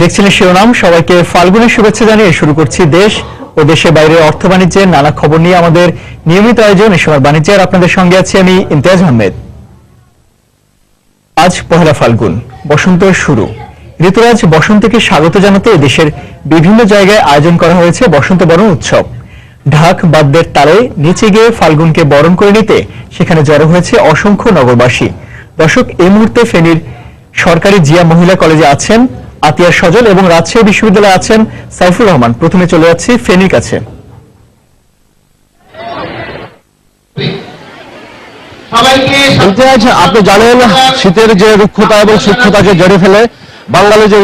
দেখছিলেন শিরোনাম, সবাইকে ফাল্গুনের শুভেচ্ছা জানিয়ে শুরু করছি দেশ ও দেশের বাইরে অর্থ বাণিজ্যের নানা খবর নিয়ে আমাদের নিয়মিত আয়োজন। এ সময় বাণিজ্যের আপনাদের সঙ্গে আছি আমি ইমতিয়াজ আহমেদ। আজ পহেলা ফাল্গুন বসন্তের শুরু। ঋতুরাজ, বসন্তকে স্বাগত জানাতে দেশের বিভিন্ন জায়গায় আয়োজন করা হয়েছে বসন্ত বরণ উৎসব। ঢাক বাদ্যের তালে নিচে গিয়ে ফাল্গুনকে বরণ করে নিতে সেখানে জড়ো হয়েছে অসংখ্য নগরবাসী। দর্শক, এই মুহূর্তে ফেনীর সরকারি জিয়া মহিলা কলেজে আছেন আতিয়ার সজল এবং রাজশাহী বিশ্ববিদ্যালয়ে আছেন সাইফুর রহমান। প্রথমে চলে যাচ্ছি ফেনীর কাছে। আপনি জানেন শীতের যে রুক্ষতা এবং সূক্ষ্মতাকে জেড়ে ফেলে বাঙালি যে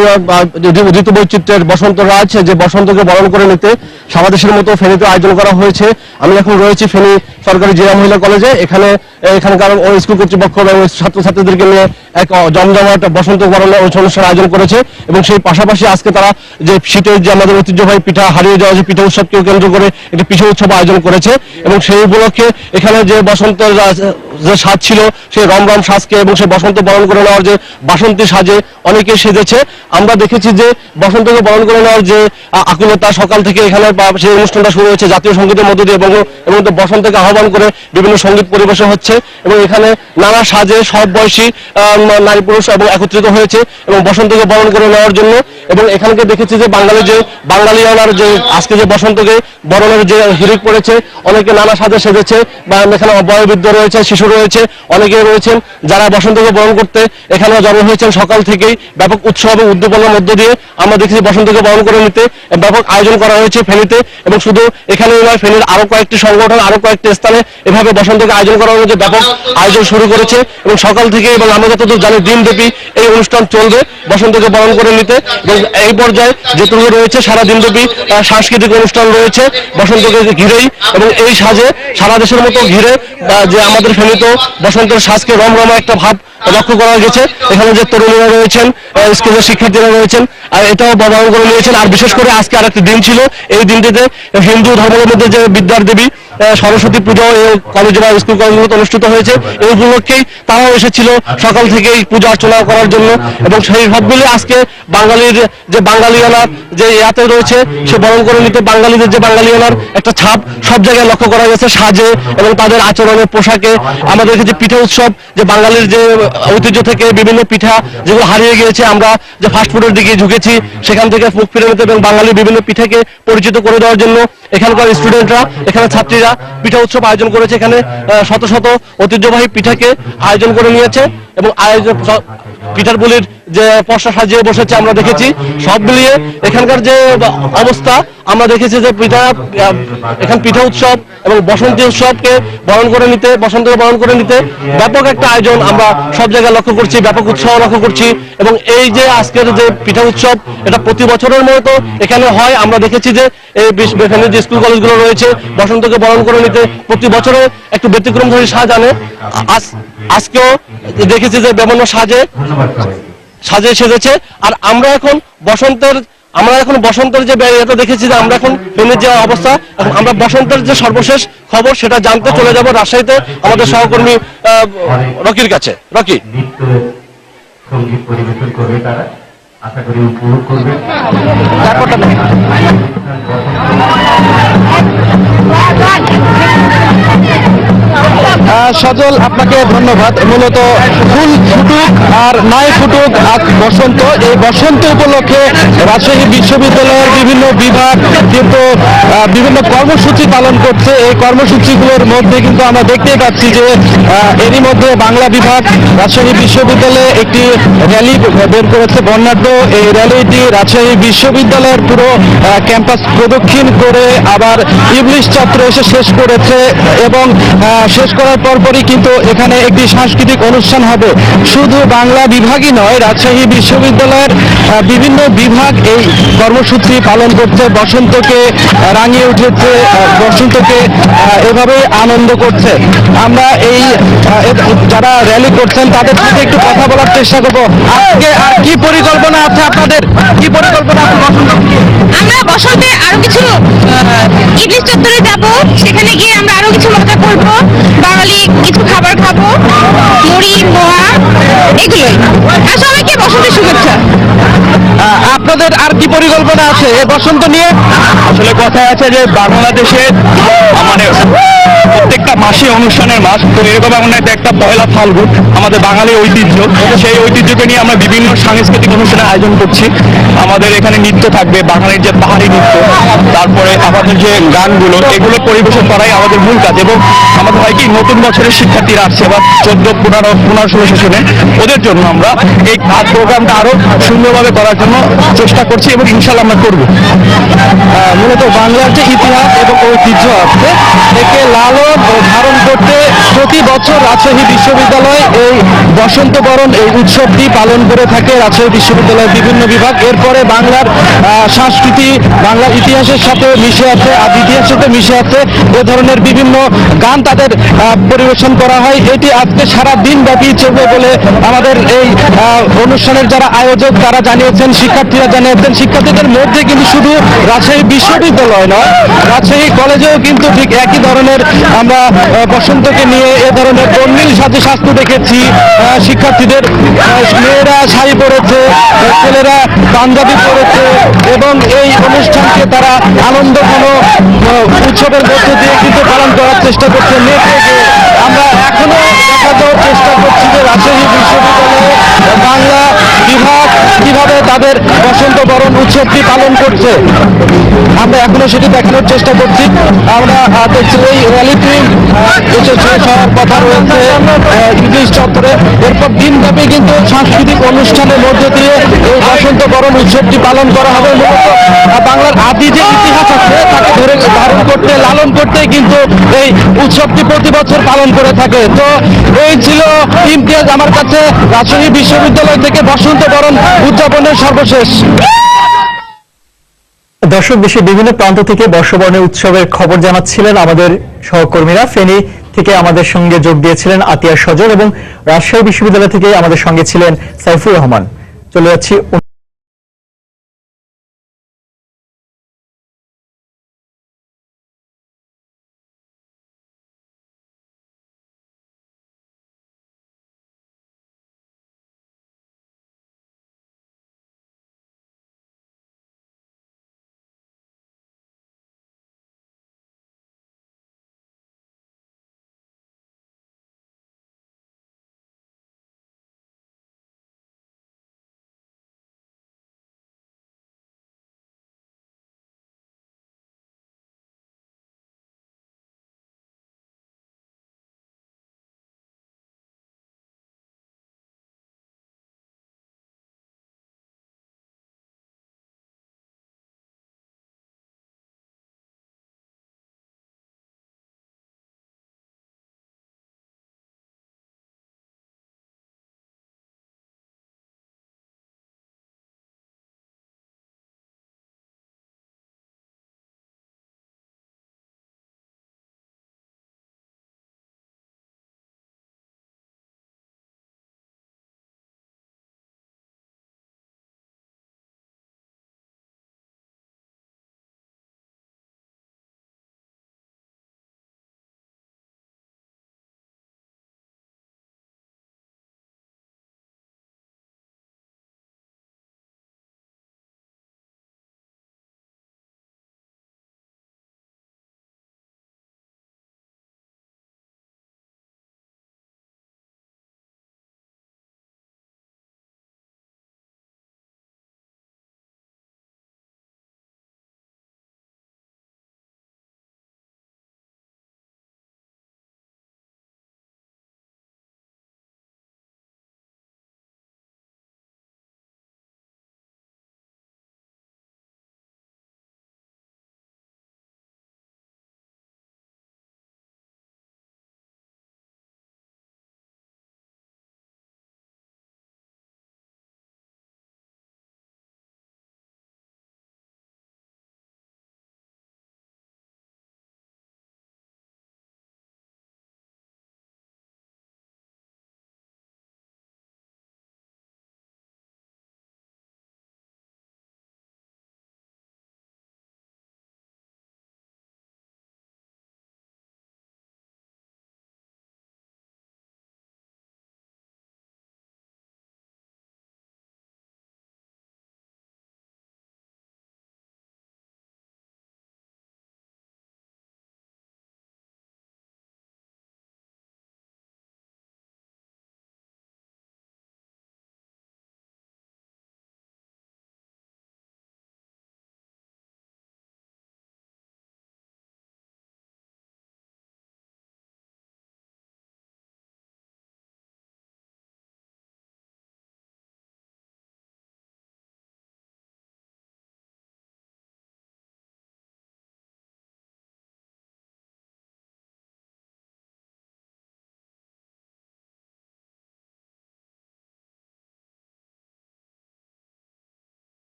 ঋতু বৈচিত্র্যের বসন্ত রাজ যে বসন্তকে বরণ করে নিতে সারা দেশের মতো ফেনীতে আয়োজন করা হয়েছে। আমি এখন রয়েছি ফেনী সরকারি জিয়া মহিলা কলেজে। এখানে এখানকার স্কুল কর্তৃপক্ষ এবং ছাত্রছাত্রীদেরকে নিয়ে এক জমজমাট বসন্ত বরণ অনুষ্ঠান আয়োজন করেছে এবং সেই পাশাপাশি আজকে তারা যে শীতের যে আমাদের ঐতিহ্যবাহী পিঠা হারিয়ে যাওয়া যে পিঠা উৎসবকেও কেন্দ্র করে একটি পিঠা উৎসব আয়োজন করেছে এবং সেই উপলক্ষে এখানে যে বসন্ত যে সাজ ছিল, সেই রমরম সাজকে এবং সেই বসন্ত বরণ করে নেওয়ার যে বাসন্তী সাজে অনেকে সেজেছে। আমরা দেখেছি যে বসন্তকে বরণ করে নেওয়ার যে আকুলতা সকাল থেকে এখানে সেই অনুষ্ঠানটা শুরু হয়েছে জাতীয় সঙ্গীতের মধ্য দিয়ে এবং এবং বসন্তকে আহ্বান করে বিভিন্ন সংগীত পরিবেশন হচ্ছে। এবং এখানে নানা সাজে সব বয়সী নারী পুরুষ এবং একত্রিত হয়েছে এবং বসন্তকে বরণ করে নেওয়ার জন্য এবং এখানকে দেখেছি যে বাঙালি যে বাঙালিয়ানার যে আজকে যে বসন্তকে বরণের যে হিরিক পড়েছে, অনেকে নানা সাজে সেজেছে বা এখানে বয়োবৃদ্ধ রয়েছে, শিশু রয়েছে, অনেকে রয়েছেন যারা বসন্তকে বরণ করতে এখানে জন্ম হয়েছেন সকাল থেকেই। ব্যাপক উৎসব এবং উদ্দীপনার মধ্য দিয়ে আমরা দেখেছি বসন্তকে বরণ করে নিতে, ব্যাপক আয়োজন করা হয়েছে ফেনীতে এবং শুধু এখানে নয়, ফেনীর আরও কয়েকটি সংগঠন, আরও কয়েকটি স্থানে এভাবে বসন্তকে আয়োজন করা হয়েছে ব্যাপক আয়োজন শুরু করেছে এবং সকাল থেকে এবং আমরা যতদূর জানি দিনব্যাপী এই অনুষ্ঠান চলবে বসন্তকে বরণ করে নিতে এবং এই পর্যায়ে যেটুকু রয়েছে সারা দিনব্যাপী সাংস্কৃতিক অনুষ্ঠান রয়েছে, বসন্তকে ঘিরেই, এবং এই সাজে সারা দেশের মতো ঘিরে যে আমাদের ফেনীতেও বসন্তের সাজকে রম রমরমা একটা ভাব লক্ষ্য করা গেছে। এখানে যে তরুণীরা রয়েছেন স্কুলের শিক্ষার্থীরা রয়েছেন, আর এটাও বরণ করে নিয়েছেন। আর বিশেষ করে আজকে আরেকটি দিন ছিল, এই দিনটিতে হিন্দু ধর্মাবলম্বীদের যে বিদ্যার দেবী সরস্বতী পুজো কলেজে বা স্কুল কলেজগুলোতে অনুষ্ঠিত হয়েছে। এই উপলক্ষেই তারাও এসেছিল সকাল থেকেই পূজা অর্চনা করার জন্য এবং সেই সব মিলে আজকে বাঙালির যে বাঙালিয়ানার যে ইয়াতে রয়েছে, সে বরণ করে নিতে বাঙালিদের যে বাঙালিয়ানার একটা ছাপ সব জায়গায় লক্ষ্য করা গেছে সাজে এবং তাদের আচরণে, পোশাকে। আমাদের যে পিঠা উৎসব, যে বাঙালির যে ঐতিহ্য থেকে বিভিন্ন পিঠা যেগুলো হারিয়ে গিয়েছে, আমরা যে ফাস্টফুডের দিকে ঝুঁকেছি, সেখান থেকে মুখ ফিরে নিতে এবং বাঙালির বিভিন্ন পিঠাকে পরিচিত করে দেওয়ার জন্য এখানকার স্টুডেন্টরা এখানে ছাত্রীরা পিঠা উৎসব আয়োজন করেছে এখানে শত শত ঐতিহ্যবাহী পিঠাকে আয়োজন করে নিয়েছে এবং আয়োজন পিঠার বলির যে পশা সাজিয়ে বসেছে আমরা দেখেছি। সব মিলিয়ে এখানকার যে অবস্থা, আমরা দেখেছি যে পিঠা এখান পিঠা উৎসব এবং বসন্তী উৎসবকে বরণ করে নিতে, বসন্তকে বরণ করে নিতে ব্যাপক একটা আয়োজন আমরা সব জায়গায় লক্ষ্য করছি, ব্যাপক উৎসাহ লক্ষ্য করছি এবং এই যে আজকের যে পিঠা উৎসব, এটা প্রতি বছরের মতো এখানে হয়। আমরা দেখেছি যে এই এখানে যে স্কুল কলেজগুলো রয়েছে, বসন্তকে বরণ করে নিতে প্রতি বছরে একটু ব্যতিক্রম ধরে সাজ আনে। আজ আজকেও দেখেছি যে বিভিন্ন সাজে সাজে সেজেছে। আর আমরা এখন বসন্তের আমরা এখন বসন্তের যে এটা দেখেছি যে আমরা এখন ফেনীর যে অবস্থা আমরা বসন্তের যে সর্বশেষ খবর সেটা জানতে চলে যাব রাজশাহীতে আমাদের সহকর্মী রকির কাছে। রকি। পরিবেশন করবে তারা। সজল, আপনাকে ধন্যবাদ। মূলত ফুল ফুটুক আর নাই ফুটুক আজ বসন্ত। এই বসন্ত উপলক্ষে রাজশাহী বিশ্ববিদ্যালয়ের বিভিন্ন বিভাগ কিন্তু বিভিন্ন কর্মসূচি পালন করছে। এই কর্মসূচিগুলোর মধ্যে কিন্তু আমরা দেখতেই পাচ্ছি যে এরই মধ্যে বাংলা বিভাগ রাজশাহী বিশ্ববিদ্যালয়ে একটি র্যালি বের করেছে বর্ণাঢ্য এই র্যালিটি রাজশাহী বিশ্ববিদ্যালয়ের পুরো ক্যাম্পাস প্রদক্ষিণ করে আবার ইবলিশ চত্বরে এসে শেষ করেছে এবং শেষ করার পরপরই কিন্তু এখানে একটি সাংস্কৃতিক অনুষ্ঠান হবে। শুধু বাংলা বিভাগই নয়, রাজশাহী বিশ্ববিদ্যালয়ের বিভিন্ন বিভাগ এই কর্মসূচি পালন করছে। বসন্তকে রাঙিয়ে উঠেছে বসন্তকে এভাবে আনন্দ করছে। আমরা এই যারা র্যালি করছেন, তাদের সাথে একটু কথা বলার চেষ্টা করব। আজকে আর কি পরিকল্পনা আছে আপনাদের? কি পরিকল্পনা আছে আমরা বসন্তে আরও কিছু ইডলি চত্বরে যাব। সেখানে গিয়ে আমরা আরও কিছু মজা করব। বাঙালি কিছু খাবার খাব। মুড়ি মোয়া এগুলোই। আর সবাইকে বসন্তের শুভেচ্ছা। আপনাদের আর কি পরিকল্পনা আছে? এই বসন্ত নিয়ে? আসলে কথায় আছে যে বাংলাদেশে মানে প্রত্যেকটা মাসে অনুষ্ঠানের মাস, তো এরকম এমন একটা একটা পয়লা ফাল্গুন, আমাদের বাঙালি ঐতিহ্য। সেই ঐতিহ্যকে নিয়ে আমরা বিভিন্ন সাংস্কৃতিক অনুষ্ঠানের আয়োজন করছি। আমাদের এখানে নৃত্য থাকবে, বাঙালির যে পাহাড়ি নৃত্য, তারপরে আমাদের যে গানগুলো, এগুলো পরিবেশন করাই আমাদের মূল কাজ। এবং আমাদের হয় কি, নতুন বছরের শিক্ষার্থীরা আসছে বা চোদ্দ, পনেরো পনেরো, ষোলো ওদের জন্য আমরা এই প্রোগ্রামটা আরও সুন্দরভাবে করার জন্য চেষ্টা করছি এবং ইনশাল্লাহ আমরা করব। মূলত বাংলার যে ইতিহাস এবং ঐতিহ্য আছে, একে লালন ধারণ করতে প্রতি বছর রাজশাহী বিশ্ববিদ্যালয় এই বসন্ত বরণ, এই উৎসবটি পালন করে থাকে রাজশাহী বিশ্ববিদ্যালয়ের বিভিন্ন বিভাগ। এরপরে বাংলার সংস্কৃতি, বাংলার ইতিহাসের সাথে মিশে আছে, আর ইতিহাসের সাথে মিশে আছে এ ধরনের বিভিন্ন গান তাদের পরিবেশন করা হয়। এটি আজকে সারা দিন ব্যাপী চলবে বলে আমাদের এই অনুষ্ঠানের যারা আয়োজক, তারা জানিয়েছেন শিক্ষার্থীরা জানিয়েছেন শিক্ষার্থীদের মধ্যে কিন্তু শুধু রাজশাহী বিশ্ববিদ্যালয় নয়, রাজশাহী কলেজেও কিন্তু ঠিক একই ধরনের আমরা বসন্তকে নিয়ে এ ধরনের কর্মীল সাথে স্বাস্থ্য দেখেছি শিক্ষার্থীদের মেয়েরা শাড়ি পরেছে, ছেলেরা পাঞ্জাবি পরেছে এবং এই অনুষ্ঠানকে তারা আনন্দ কোনো উৎসবের মধ্যে দিয়ে কিন্তু পালন করার চেষ্টা করছে মেয়েকে আমরা এখনও দেখা যাওয়ার চেষ্টা করছি যে রাজশাহী বিশ্ববিদ্যালয়ে বাংলা বিভাগ কীভাবে তাদের বসন্ত বরণ উৎসবটি পালন করছে। আমরা এখনও সেটি দেখানোর চেষ্টা করছি। আমরা দেখছি এই র্যালিটি হওয়ার কথা রয়েছে ইংলিশ চত্বরে। এরপর দিনব্যাপী কিন্তু সাংস্কৃতিক অনুষ্ঠানের মধ্য দিয়ে এই বসন্ত বরণ উৎসবটি পালন করা হবে। আহ, বাংলার আদি যে ইতিহাস আছে তাকে ধরে ধারণ লালন করতে কিন্তু এই উৎসবটি প্রতি বছর পালন করে থাকে। তো এই ছিল ইমতিয়াজ আমার কাছে রাজশাহী বিশ্ববিদ্যালয় থেকে বসন্ত বরণ উদযাপনের সর্বশেষ। দর্শক, দেশের বিভিন্ন প্রান্ত থেকে বর্ষবরণের উৎসবের খবর জানাচ্ছিলেন আমাদের সহকর্মীরা। ফেনী থেকে আমাদের সঙ্গে যোগ দিয়েছিলেন আতিয়া সজর এবং রাজশাহী বিশ্ববিদ্যালয় থেকে আমাদের সঙ্গে ছিলেন সাইফুর রহমান। চলে যাচ্ছি